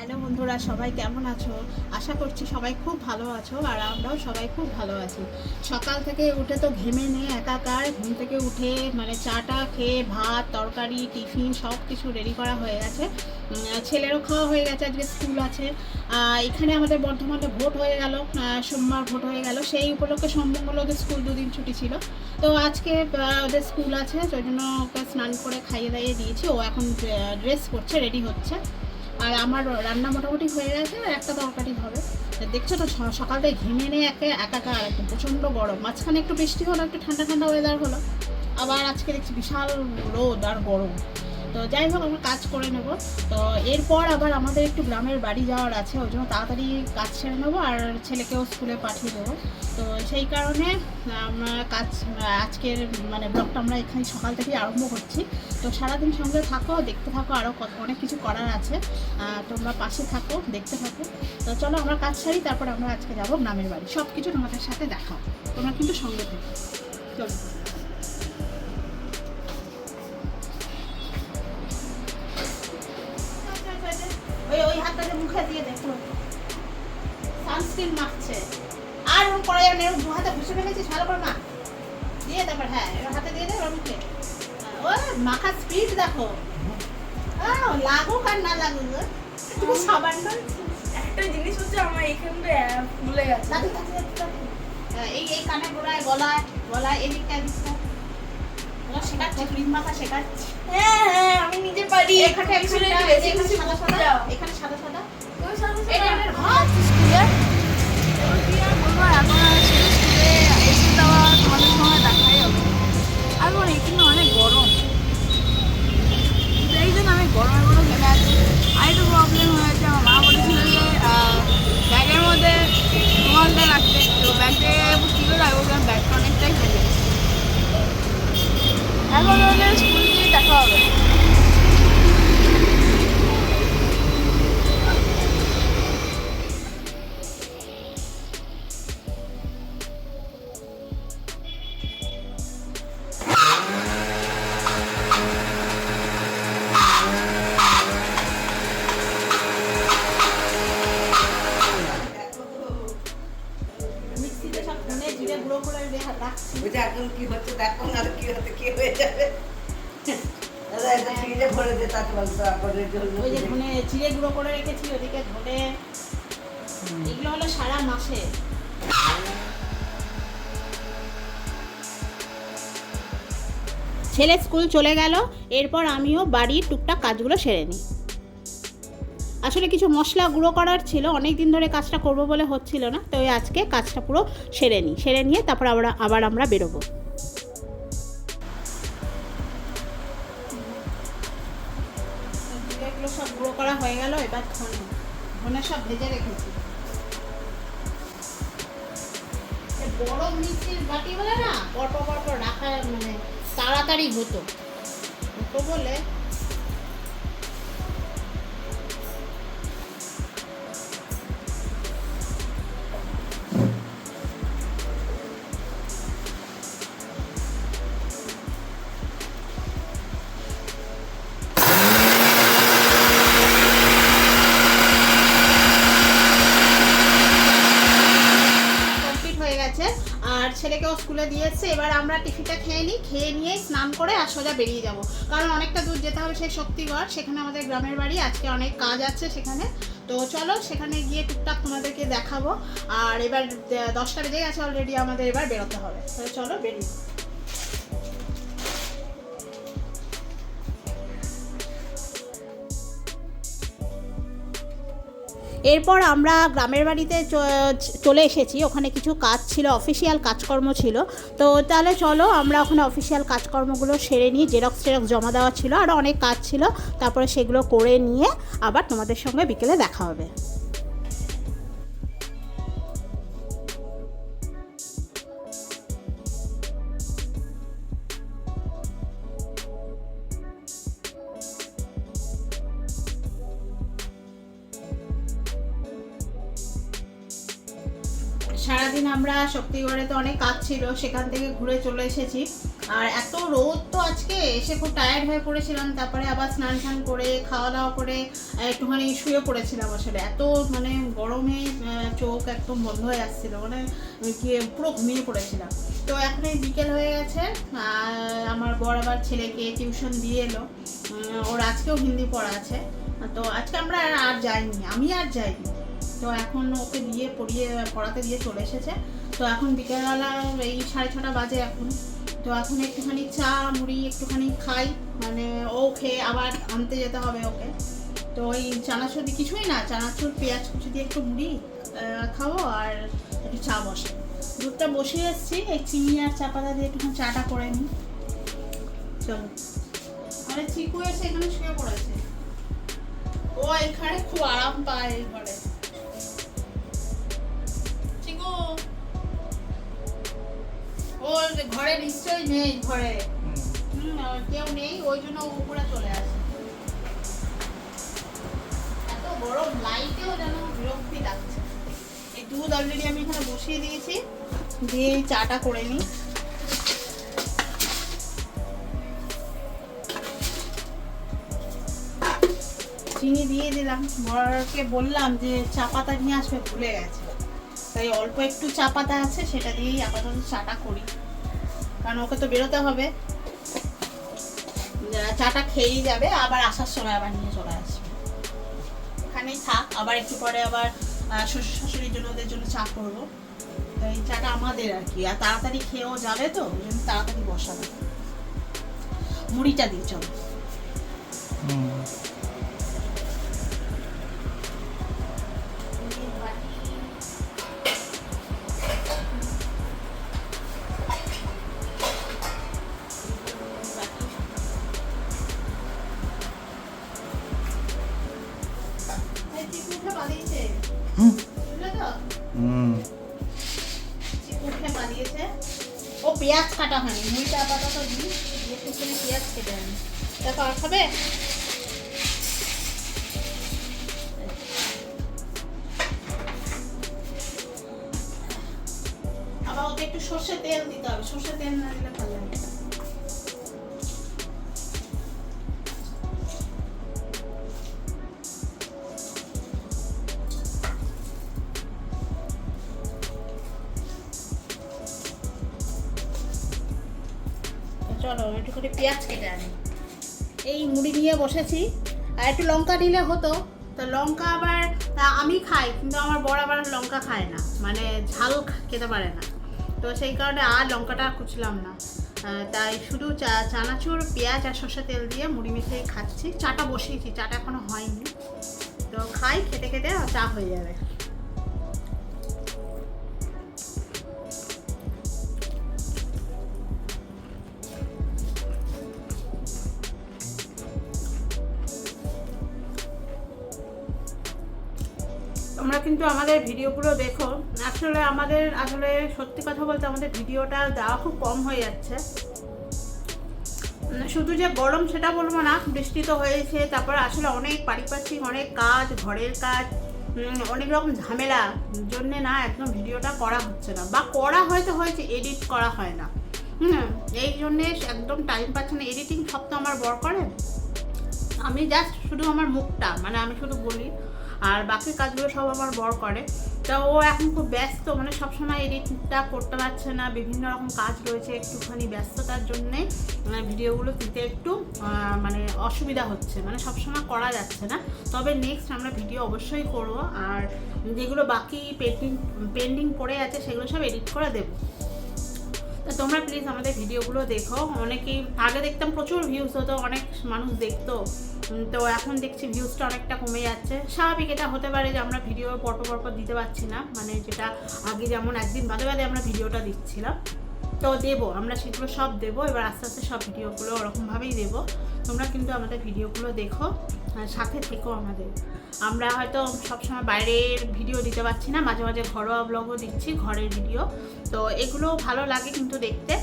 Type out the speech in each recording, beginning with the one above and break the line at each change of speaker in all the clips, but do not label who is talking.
Hello বন্ধুরা, সবাই কেমন আছো? আশা করছি সবাই খুব ভালো আছো আর আমরাও সবাই খুব ভালো আছি। সকাল থেকে উঠে তো ঘেমে নিয়ে একাকার, ঘুম থেকে উঠে মানে চাটা খেয়ে ভাত, তরকারি, টিফিন সব কিছু রেডি করা হয়ে গেছে। ছেলেরও খাওয়া হয়ে গেছে, আজকে স্কুল আছে। এখানে আমাদের বর্ধমানে ভোট হয়ে গেল সোমবার ভোট হয়ে গেল। সেই উপলক্ষে সোমমঙ্গল ওদের স্কুল দুদিন ছুটি ছিল। তো আজকে ওদের স্কুল আছে ওই জন্য ওকে স্নান করে খাইয়ে দাইয়ে দিয়েছি। ও এখন ড্রেস করছে রেডি হচ্ছে। আর আমার রান্না মোটামুটি হয়ে গেছে, আর একটা তরকারি হবে। দেখছ তো সকালটায় সকাল ঘেমে নিয়ে একে একাকার একদম প্রচণ্ড গরম। মাঝখানে একটু বৃষ্টি হলো, একটু ঠান্ডা ঠান্ডা ওয়েদার হলো। আবার আজকে দেখছি বিশাল রোদ আর গরম। তো যাই হোক, আমরা কাজ করে নেব। তো এরপর আবার আমাদের একটু গ্রামের বাড়ি যাওয়ার আছে, ওই জন্য তাড়াতাড়ি কাজ সেরে নেব আর ছেলেকেও স্কুলে পাঠিয়ে দেবো। তো সেই কারণে আমরা কাজ, আজকের মানে ব্লগটা আমরা এখানে সকাল থেকেই আরম্ভ করছি। তো সারাদিন সঙ্গে থাকো, দেখতে থাকো আরও অনেক কিছু করার আছে। তোমরা পাশে থাকো, দেখতে থাকো। তো চলো আমরা কাজ সারি, তারপর আমরা আজকে যাব গ্রামের বাড়ি। সব কিছু তোমাদের সাথে দেখাও তোমরা কিন্তু সঙ্গে থাকো। চলো। মুখে দিয়ে সানস্ক্রিন মাখছে। আর ওরকম করা যাবে না এরকম দু হাতে ঘুষে ফেলেছিস ভালো করে মা দিয়ে তারপর হ্যাঁ হাতে দিয়ে মুখে। ও মাখার স্পিড দেখো। লাগুক আর না লাগুক তুমি সাবান
একটা জিনিস হচ্ছে আমার এখানটা ভুলে গেছে।
হ্যাঁ, এই এই কানে গোড়ায় গলায় গলায় এদিকটা শেখাচ্ছে ক্রিম মাখা শেখাচ্ছে।
হ্যাঁ হ্যাঁ আমি নিজে পারি।
এখানে এখানে সাদা সাদা এখানে সাদা সাদা। ভাত স্কুলে
এখন করে এসে দেওয়া
বুঝে এখন কি হচ্ছে দেখো না কি হতে কি হয়ে যাবে। দাদা এটা ফ্রিজে ভরে দে তাতে বলতো তারপরে জন্য
ওই যে ধনে জিরে গুঁড়ো করে রেখেছি ওদিকে ধনে। এগুলো হলো সারা মাসে। ছেলে স্কুল চলে গেল এরপর আমিও বাড়ির টুকটাক কাজগুলো সেরে নিই। আসলে কিছু মশলা গুঁড়ো করার ছিল, অনেক দিন ধরে কাজটা করব বলে হচ্ছিল না, তো আজকে কাজটা পুরো সেরে নিই, সেরে নিয়ে তারপর আবার আবার আমরা বেরোবো। সব গুঁড়ো করা হয়ে এবার মানে তাড়াতাড়ি হতো বলে ছেলেকেও স্কুলে দিয়ে এসছে এবার আমরা টিফিনটা খেয়ে নিই, খেয়ে নিয়ে স্নান করে আর সোজা বেরিয়ে যাব। কারণ অনেকটা দূর যেতে হবে সেই শক্তিগড়, সেখানে আমাদের গ্রামের বাড়ি, আজকে অনেক কাজ আছে সেখানে। তো চলো, সেখানে গিয়ে টুকটাক তোমাদেরকে দেখাবো। আর এবার দশটা বেজে গেছে অলরেডি আমাদের এবার বেরোতে হবে। তো চলো বেরিয়ে এরপর আমরা গ্রামের বাড়িতে চলে এসেছি। ওখানে কিছু কাজ ছিল অফিসিয়াল কাজকর্ম ছিল। তো তাহলে চলো, আমরা ওখানে অফিসিয়াল কাজকর্মগুলো সেরে নিই। জেরক্স টেরক্স জমা দেওয়া ছিল আরও অনেক কাজ ছিল। তারপরে সেগুলো করে নিয়ে আবার তোমাদের সঙ্গে বিকেলে দেখা হবে। সারাদিন আমরা শক্তিগড়ে তো অনেক কাজ ছিল, সেখান থেকে ঘুরে চলে এসেছি। আর এত রোদ তো আজকে, এসে খুব টায়ার্ড হয়ে পড়েছিলাম, তারপরে আবার স্নান টান করে খাওয়া দাওয়া করে একটুখানি শুয়ে পড়েছিলাম আসলে। এত মানে গরমে চোখ একদম বন্ধ হয়ে আসছিল মানে গিয়ে পুরো ঘুমিয়ে পড়েছিলাম। তো এখন এই বিকেল হয়ে গেছে আমার বড় আবার ছেলেকে টিউশন দিয়ে এলো। ওর আজকেও হিন্দি পড়া আছে। তো আজকে আমরা আর যাইনি, আমি আর যাইনি। তো এখন ওকে দিয়ে পড়িয়ে, পড়াতে দিয়ে চলে এসেছে। তো এখন বিকেলবেলা এই সাড়ে ছটা বাজে এখন। তো এখন একটুখানি চা, মুড়ি একটুখানি খাই। মানে ও খেয়ে আবার আনতে যেতে হবে ওকে। তো ওই চানাচুর কিছুই না, চানাচুর, পেঁয়াজ কুচি দিয়ে একটু মুড়ি খাব আর একটু চা বসে। দুধটা বসিয়ে এসেছি, এই চিনি আর চা পাতা দিয়ে একটুখানি চাটা করে নিই। চলো আরে চিকু এসে এখানে শুয়ে পড়েছে। ও এখানে খুব আরাম পায় এই ও ঘরে নিশ্চয়ই নেই ঘরে। কেউ নেই ওই জন্য উপরে চলে আসে। এত গরম লাইটেও যেন বিরক্তি লাগছে। এই দুধ অলরেডি আমি এখানে বসিয়ে দিয়েছি দিয়ে চাটা করে নিই। চিনি দিয়ে দিলাম। বরকে বললাম যে চা পাতা নিয়ে আসবে ভুলে গেছে। তাই অল্প একটু চা পাতা আছে সেটা দিয়েই আপাতত চাটা করি। কারণ ওকে তো বেরোতে হবে। চাটা খেয়েই যাবে, আবার আসার সময় আবার নিয়ে চলে আসবে। ওখানেই থাক, আবার একটু পরে আবার শ্বশুর শাশুড়ির জন্য, ওদের জন্য চা করব। এই চাটা আমাদের আর কি, আর তাড়াতাড়ি খেয়েও যাবে তো, ওই জন্য তাড়াতাড়ি বসাবে। মুড়িটা দিই চলো। খাবে আবার ওকে একটু সর্ষে তেল দিতে হবে। সর্ষে তেল না দিলে ভালো লাগে নিয়ে বসেছি। আর একটু লঙ্কা দিলে হতো। তো লঙ্কা আবার আমি খাই, কিন্তু আমার বড় আবার লঙ্কা খায় না। মানে ঝাল খেতে পারে না। তো সেই কারণে আর লঙ্কাটা কুচলাম না। তাই শুধু চা, চানাচুর, পেঁয়াজ আর সর্ষে তেল দিয়ে মুড়ি মিশিয়ে খাচ্ছি। চাটা বসিয়েছি, চাটা এখনও হয়নি। তো খাই, খেতে খেতে চা হয়ে যাবে। কিন্তু আমাদের ভিডিওগুলো দেখো আসলে আমাদের, আসলে সত্যি কথা বলতে আমাদের ভিডিওটা দেওয়া খুব কম হয়ে যাচ্ছে। শুধু যে গরম সেটা বলব না, বৃষ্টি তো হয়েছে, তারপর আসলে অনেক পারিপার্শ্বিক, অনেক কাজ, ঘরের কাজ অনেক রকম ঝামেলা, জন্যে না একদম ভিডিওটা করা হচ্ছে না। বা করা হয়তো হয়েছে এডিট করা হয় না। হুম, এই জন্যে একদম টাইম পাচ্ছে না। এডিটিং সব তো আমার বর করে। আমি জাস্ট শুধু আমার মুখটা মানে আমি শুধু বলি আর বাকি কাজগুলো সব আমার বর করে। তা ও এখন খুব ব্যস্ত মানে সবসময় এডিটটা করতে পারছে না। বিভিন্ন রকম কাজ রয়েছে একটুখানি ব্যস্ততার জন্যে। মানে ভিডিওগুলো দিতে একটু মানে অসুবিধা হচ্ছে। মানে সবসময় করা যাচ্ছে না। তবে নেক্সট আমরা ভিডিও অবশ্যই করব। আর যেগুলো বাকি পেন্টিং পেন্ডিং পড়ে আছে, সেগুলো সব এডিট করে দেবো। তা তোমরা প্লিজ আমাদের ভিডিওগুলো দেখো। অনেকেই, আগে দেখতাম প্রচুর ভিউজ হতো, অনেক মানুষ দেখতো। তো এখন দেখছি ভিউজটা অনেকটা কমে যাচ্ছে। স্বাভাবিক এটা হতে পারে যে আমরা ভিডিও পরপর পরপর দিতে পারছি না। মানে যেটা আগে যেমন একদিন বাদে বাদে আমরা ভিডিওটা দিচ্ছিলাম। তো দেবো, আমরা সেগুলো সব দেবো, এবার আস্তে আস্তে সব ভিডিওগুলো ওরকমভাবেই দেবো। তোমরা কিন্তু আমাদের ভিডিওগুলো দেখো সাথে থেকো আমাদের। আমরা হয়তো সবসময় বাইরের ভিডিও দিতে পারছি না, মাঝে মাঝে ঘরোয়া ব্লগও দিচ্ছি, ঘরের ভিডিও। তো এগুলো ভালো লাগে কিন্তু দেখতে।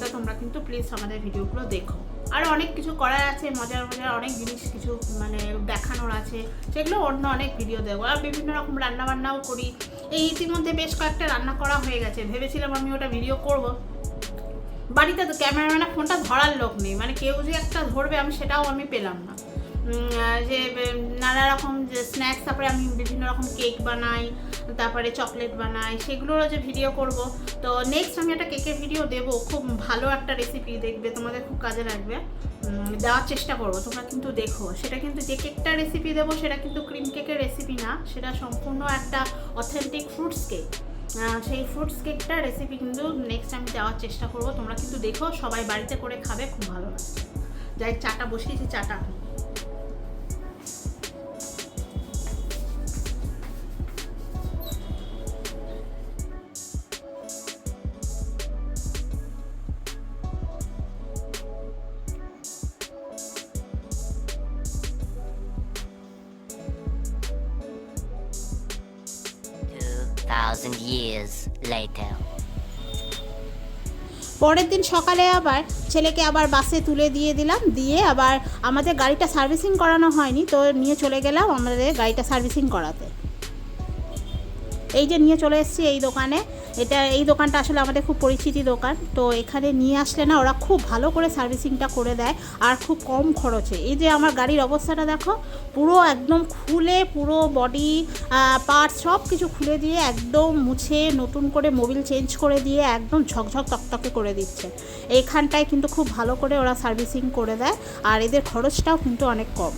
তো তোমরা কিন্তু প্লিজ আমাদের ভিডিওগুলো দেখো। আরও অনেক কিছু করার আছে, মজার মজার অনেক জিনিস কিছু মানে দেখানোর আছে। সেগুলো অন্য অনেক ভিডিও দেবো আর বিভিন্ন রকম রান্না বান্নাও করি। এই ইতিমধ্যে বেশ কয়েকটা রান্না করা হয়ে গেছে। ভেবেছিলাম আমি ওটা ভিডিও করব। বাড়িতে তো ক্যামেরাম্যানের ফোনটা ধরার লোক নেই। মানে কেউ যে একটা ধরবে, আমি সেটাও আমি পেলাম না। যে নানা রকম যে স্ন্যাক্স তারপরে আমি বিভিন্ন রকম কেক বানাই। তারপরে চকলেট বানাই, সেগুলোরও যে ভিডিও করব। তো নেক্সট আমি একটা কেকের ভিডিও দেবো। খুব ভালো একটা রেসিপি দেখবে, তোমাদের খুব কাজে লাগবে। দেওয়ার চেষ্টা করব, তোমরা কিন্তু দেখো। সেটা কিন্তু যে কেকটা রেসিপি দেবো, সেটা কিন্তু ক্রিম কেকের রেসিপি না, সেটা সম্পূর্ণ একটা অথেন্টিক ফ্রুটস কেক সেই ফ্রুটস কেকটা রেসিপি কিন্তু নেক্সট আমি দেওয়ার চেষ্টা করব। তোমরা কিন্তু দেখো, সবাই বাড়িতে করে খাবে, খুব ভালো লাগবে যাই, চাটা বসিয়েছি, চাটা।
Thousand years later.
পরের দিন সকালে আবার ছেলেকে আবার বাসে তুলে দিয়ে দিলাম। দিয়ে আবার আমাদের গাড়িটা সার্ভিসিং করানো হয়নি, তো নিয়ে চলে গেলাম আমাদের গাড়িটা সার্ভিসিং করাতে। এই যে নিয়ে চলে এসেছি এই দোকানে। এটা এই দোকানটা আসলে আমাদের খুব পরিচিতি দোকান। তো এখানে নিয়ে আসলে না ওরা খুব ভালো করে সার্ভিসিংটা করে দেয় আর খুব কম খরচে। এই যে আমার গাড়ির অবস্থাটা দেখো, পুরো একদম খুলে পুরো বডি পার্টস সব কিছু খুলে দিয়ে একদম মুছে নতুন করে মোবিল চেঞ্জ করে দিয়ে একদম ঝকঝক টকটকে করে দিচ্ছে। এইখানটায় কিন্তু খুব ভালো করে ওরা সার্ভিসিং করে দেয় আর এদের খরচটাও কিন্তু অনেক কম।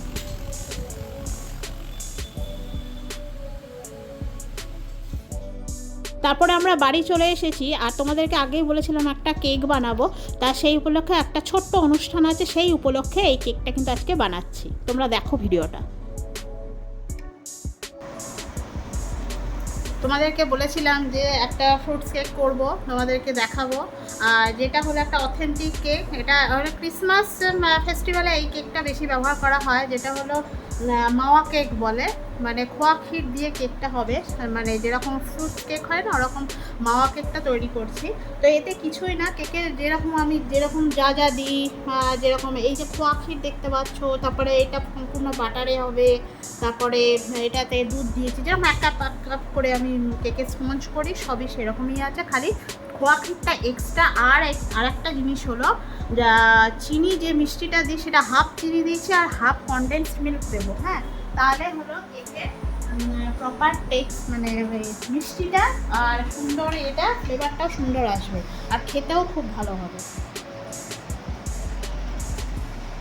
তারপরে আমরা বাড়ি চলে এসেছি আর তোমাদেরকে আগেই বলেছিলাম একটা কেক বানাবো। তা সেই উপলক্ষে একটা ছোট্ট অনুষ্ঠান আছে, সেই উপলক্ষে এই কেকটা কিন্তু আজকে বানাচ্ছি। তোমরা দেখো ভিডিওটা। তোমাদেরকে বলেছিলাম যে একটা ফ্রুটস কেক করব, তোমাদেরকে দেখাবো। আর যেটা হলো একটা অথেন্টিক কেক এটা হলো ক্রিসমাস ফেস্টিভ্যালে এই কেকটা বেশি ব্যবহার করা হয়। যেটা হলো মাওয়া কেক বলে। মানে খোয়া ক্ষীর দিয়ে কেকটা হবে। মানে যেরকম ফ্রুট কেক হয় না, ওরকম মাওয়া কেকটা তৈরি করছি। তো এতে কিছুই না, কেকের যেরকম আমি যেরকম যা যা দিই যেরকম এই যে খোয়া ক্ষীর দেখতে পাচ্ছ, তারপরে এটা সম্পূর্ণ বাটারে হবে, তারপরে এটাতে দুধ দিয়েছি। যেরকম এক কাপ এক কাপ করে আমি কেকে স্পঞ্জ করি, সবই সেরকমই আছে। খালি খোয়া ক্ষীরটা এক্সট্রা আর আর একটা জিনিস হলো, যা, চিনি যে মিষ্টিটা দিই, সেটা হাফ চিনি দিয়েছি আর হাফ কনডেন্স মিল্ক দেবো হ্যাঁ? তাহলে হলো কেকে প্রপার টেক্স মানে মিষ্টিটা আর সুন্দর এটা ফ্লেভারটাও সুন্দর আসবে। আর খেতেও খুব ভালো হবে।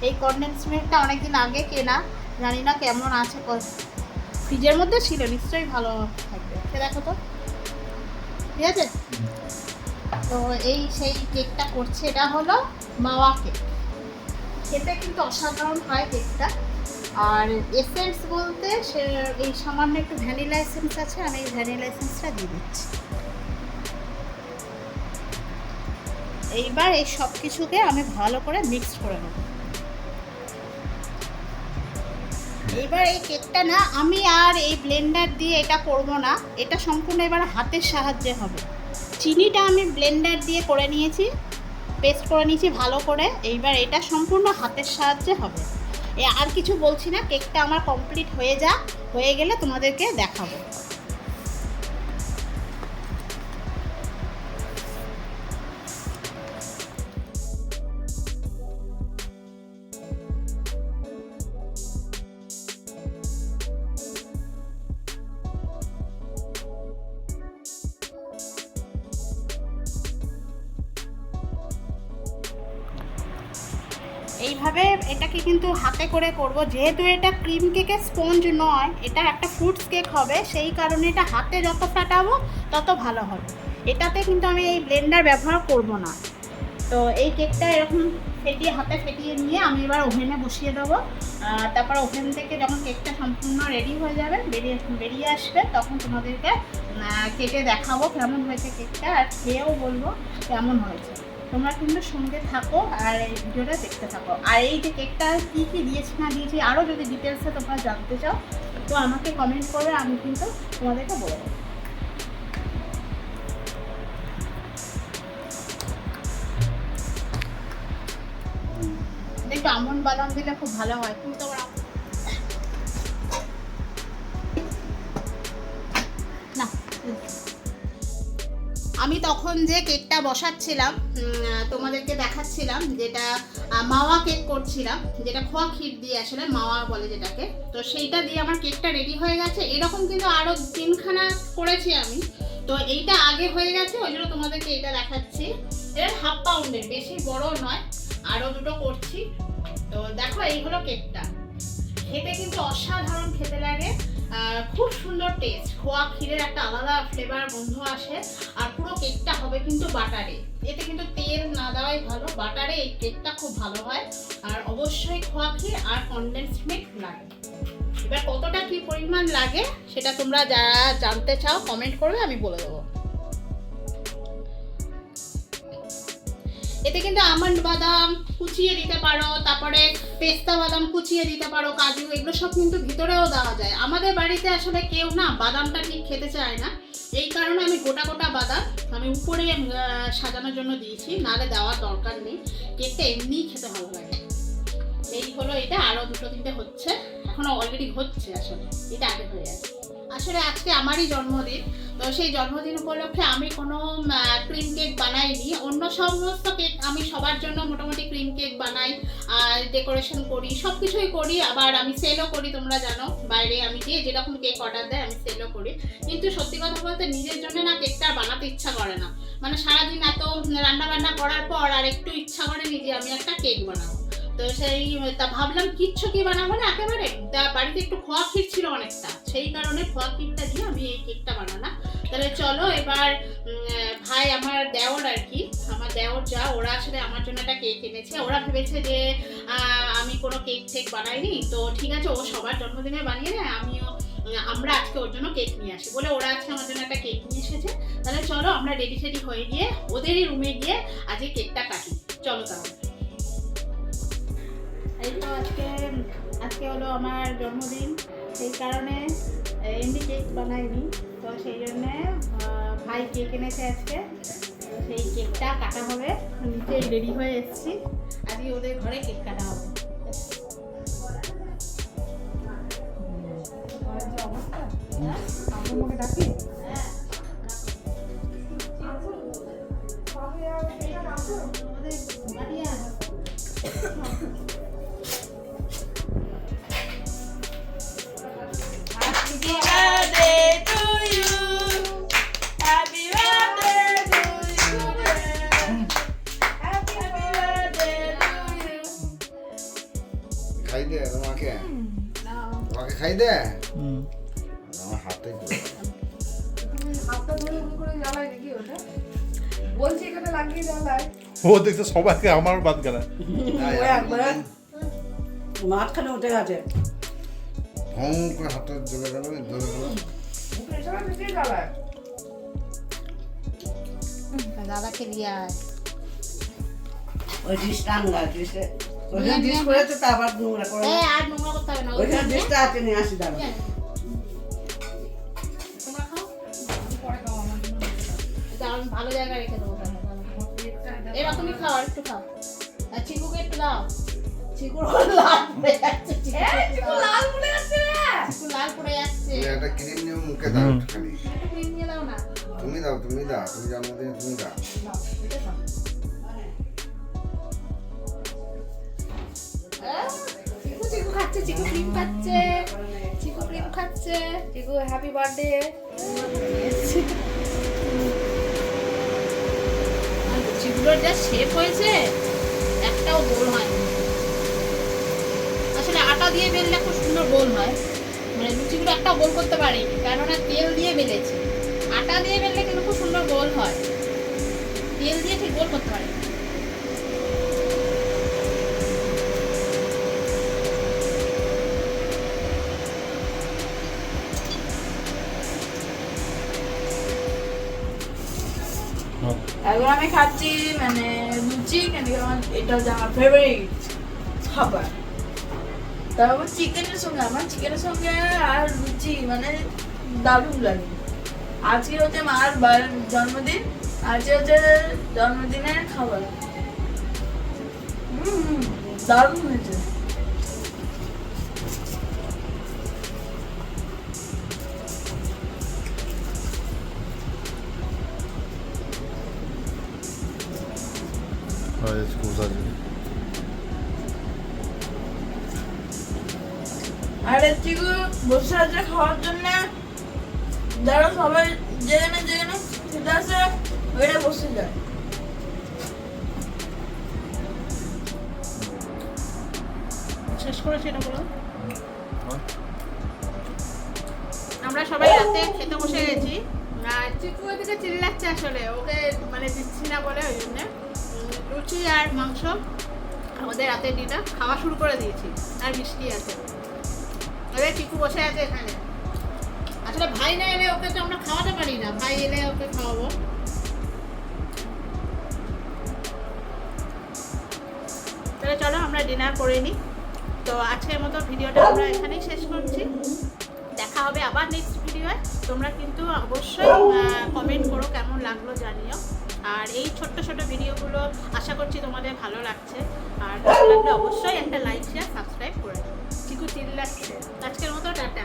এই কনডেন্স মিল্কটা অনেকদিন আগে কেনা। জানি না কেমন আছে ফ্রিজের মধ্যে ছিল, নিশ্চয়ই ভালো থাকবে। খেয়ে দেখো তো। ঠিক আছে? তো এই সেই কেকটা করছে, এটা হলো মাওয়া কেক খেতে কিন্তু অসাধারণ হয় কেকটা আর এসেন্স বলতে সে, এই সামান্য একটু ভ্যানিলা এসেন্স আছে, আমি এই ভ্যানিলা এসেন্সটা দিয়ে দিচ্ছি। এইবার এই সব কিছুকে আমি ভালো করে মিক্স করে নেব। এবার এই কেকটা না, আমি আর এই ব্লেন্ডার দিয়ে এটা করব না, এটা সম্পূর্ণ এবার হাতের সাহায্যে হবে। চিনিটা আমি ব্লেন্ডার দিয়ে করে নিয়েছি পেস্ট করে নিয়েছি ভালো করে, এইবার এটা সম্পূর্ণ হাতের সাহায্যে হবে। আর কিছু বলছি না কেকটা আমার কমপ্লিট হয়ে যা হয়ে গেলে তোমাদেরকে দেখাবো। এইভাবে এটাকে কিন্তু হাতে করে করব। যেহেতু এটা ক্রিম কেকের স্পঞ্জ নয়, এটা একটা ফ্রুটস কেক হবে, সেই কারণে এটা হাতে যত ফাটাবো, তত ভালো হবে। এটাতে কিন্তু আমি এই ব্লেন্ডার ব্যবহার করব না। তো এই কেকটা এরকম ফেটিয়ে, হাতে ফেটিয়ে নিয়ে আমি এবার ওভেনে বসিয়ে দেবো। তারপর ওভেন থেকে যখন কেকটা সম্পূর্ণ রেডি হয়ে যাবে, বেরিয়ে বেরিয়ে আসবে, তখন তোমাদেরকে কেটে দেখাবো কেমন হয়েছে কেকটা আর খেয়েও বলব কেমন হয়েছে। তোমরা কিন্তু সঙ্গে থাকো আর এই ভিডিওটা দেখতে থাকো। আর এই যে কেকটা কী কী দিয়েছি না দিয়েছি আরও যদি ডিটেলসে তোমরা জানতে চাও, তো আমাকে কমেন্ট করবে, আমি কিন্তু তোমাদেরকে বলে দেবো। একটু আমন্ড বাদাম দিলে খুব ভালো হয় তুমি তো আবার আমি তখন যে কেকটা বসাচ্ছিলাম তোমাদেরকে দেখাচ্ছিলাম, যেটা মাওয়া কেক করছিলাম, যেটা খোয়া ক্ষীর দিয়ে আসলে মাওয়া বলে যেটাকে, তো সেইটা দিয়ে আমার কেকটা রেডি হয়ে গেছে। এরকম কিন্তু আরও তিনখানা করেছি আমি। তো এইটা আগে হয়ে গেছে, ওই জন্য তোমাদেরকে এটা দেখাচ্ছি। এটা হাফ পাউন্ডের বেশি বড় নয় আরও দুটো করছি। তো দেখো, এই হলো কেকটা। খেতে কিন্তু অসাধারণ খেতে লাগে। খুব সুন্দর টেস্ট খোয়া ক্ষীরের একটা আলাদা ফ্লেভার গন্ধ আসে, আর পুরো কেকটা হবে কিন্তু বাটারে। এতে কিন্তু তেল না দেওয়াই ভালো, বাটারে এই কেকটা খুব ভালো হয়। আর অবশ্যই খোয়া ক্ষীর আর কনডেন্স মিল্ক লাগে। এবার কতটা কি পরিমাণ লাগে, সেটা তোমরা যা জানতে চাও কমেন্ট করবে, আমি বলে দেবো। এতে কিন্তু আমন্ড বাদাম কুচিয়ে দিতে পারো, তারপরে পেস্তা বাদাম কুচিয়ে দিতে পারো, কাজু, এগুলো সব কিন্তু ভিতরেও দেওয়া যায়। আমাদের বাড়িতে আসলে কেউ না বাদামটা ঠিক খেতে চায় না। এই কারণে আমি গোটা গোটা বাদাম আমি উপরে সাজানোর জন্য দিয়েছি, নাহলে দেওয়ার দরকার নেই। কেকটা এমনিই খেতে ভালো লাগে। এই হলো এটা আরও দুটো তিনটে হচ্ছে, এখনও অলরেডি হচ্ছে আসলে, এটা আগে হয়ে গেছে। আসলে আজকে আমারই জন্মদিন। তো সেই জন্মদিন উপলক্ষে আমি কোনো ক্রিম কেক বানাইনি। অন্য সমস্ত কেক আমি সবার জন্য মোটামুটি ক্রিম কেক বানাই, আর ডেকোরেশন করি সব কিছুই করি। আবার আমি সেলও করি, তোমরা জানো। বাইরে আমি দিয়ে যেরকম কেক অর্ডার দেয়, আমি সেলও করি। কিন্তু সত্যি কথা বলতে নিজের জন্য না কেকটা বানাতে ইচ্ছা করে না। মানে সারাদিন এত রান্না বান্না করার পর আর একটু ইচ্ছা করে নিজে আমি একটা কেক বানাবো। তো সেই, তা ভাবলাম কিচ্ছু কি বানাবো না? একেবারে, তা বাড়িতে একটু খোয়া ক্ষীর ছিল অনেকটা। সেই কারণে খোয়া ক্ষীরটা দিয়ে আমি এই কেকটা বানালাম। তাহলে চলো এবার ভাই আমার দেওর আর কি, আমার দেওর যা, ওরা আসলে আমার জন্য একটা কেক এনেছে। ওরা ভেবেছে যে আমি কোনো কেক টেক বানাইনি। তো ঠিক আছে, ও সবার জন্মদিনে বানিয়ে নেয় আমিও, আমরা আজকে ওর জন্য কেক নিয়ে আসি। বলে ওরা আজকে আমার জন্য একটা কেক নিয়ে এসেছে। তাহলে চলো আমরা রেডি সেডি হয়ে গিয়ে, ওদেরই রুমে গিয়ে আজকে কেকটা কাটি। চলো তাহলে। এই তো আজকে আজকে হলো আমার জন্মদিন। সেই কারণে এমনি কেক বানাইনি। তো সেই জন্যে ভাই কেক এনেছে আজকে। সেই কেকটা কাটা হবে। নিচে রেডি হয়ে এসেছি। আজকে ওদের ঘরে কেক কাটা হবে। হ্যাঁ, ওদের
বলছি এখানে লাগিয়ে জ্বালায়
ও দেখতে সবাইকে আমার বাদ গেল।
একবারে। মাঝখানে উঠে গেছে।
ভং করে হাতটা জ্বলে গেল জ্বলে গেল।
মুখে সবাই বেশি জ্বালায়।
দাদাকে দিয়ে
ওই ডিশ টাঙ্গা ডিশে। ওইখানে ডিশ করেছে তা আবার নোংরা করে
আর নোংরা করতে হবে না
ওইখানে
ওইখানে
ডিশটা। আছে নিয়ে আসি
আমি ভালো জায়গায় রেখে দেবো। এবার তুমি খাও আর একটু খাও। আর চিকুকে একটু দাও। চিকুর লাল পড়ে যাচ্ছে চিকু।
লাল পড়ে যাচ্ছে
চিকু লাল পড়ে যাচ্ছে।
একটা ক্রিম নিয়ে মুখে দাও একটুখানি।
ক্রিম নিয়ে দাও না।
তুমি দাও তুমি দাও। তুমি জন্মদিনে তুমি দাও।
আহ, চিকু চিকু খাচ্ছে চিকু ক্রিম খাচ্ছে। চিকু ক্রিম খাচ্ছে।
চিকু হ্যাপি বার্থডে
লুচিগুলোর যা শেপ হয়েছে, একটাও গোল হয়নি। আসলে আটা দিয়ে বেললে খুব সুন্দর গোল হয়। মানে লুচিগুলো একটা গোল করতে পারিনি, কেননা তেল দিয়ে বেলেছি। আটা দিয়ে বেললে কিন্তু খুব সুন্দর গোল হয়। তেল দিয়ে ঠিক গোল
এখন আমি খাচ্ছি মানে লুচি, কেন এটা হচ্ছে আমার ফেভারিট খাবার। তারপর চিকেনের সঙ্গে, আমার চিকেনের সঙ্গে আর লুচি মানে দারুণ লাগে। আজকে হচ্ছে মার জন্মদিন, আজকে হচ্ছে জন্মদিনের খাবার। দারুণ হয়েছে।
হয় স্কুল আছে
আর চিকু বসে আছে খাওয়ার জন্য। যারা সবাই যেখানে যেখানে খেতে আসে ওইটা বসে যায়।
শেষ করে সেটা বলো। আমরা সবাই রাতে খেতে বসে গেছি। আর চিকু ওদিকে চিল্লাচ্ছে আসলে ওকে মানে দিচ্ছি না বলে ওই জন্য। লুচি আর মাংস। আমাদের রাতের ডিনার খাওয়া শুরু করে দিয়েছি। আর মিষ্টি আছে। এবার চিকু বসে আছে এখানে। আসলে ভাই না এলে ওকে তো আমরা খাওয়াতে পারি না। ভাই এলে ওকে খাওয়াবো। তাহলে চলো আমরা ডিনার করে নিই তো আজকের মতো ভিডিওটা আমরা এখানেই শেষ করছি। দেখা হবে আবার নেক্সট ভিডিওয়ে তোমরা কিন্তু অবশ্যই কমেন্ট করো কেমন লাগল জানিও। আর এই ছোট্ট ছোট ভিডিওগুলো আশা করছি তোমাদের ভালো লাগছে। আর ভালো লাগলে অবশ্যই একটা লাইক শেয়ার সাবস্ক্রাইব করে দেবো চিকু চিল্লাচ্ছে আজকের মতো টাটা।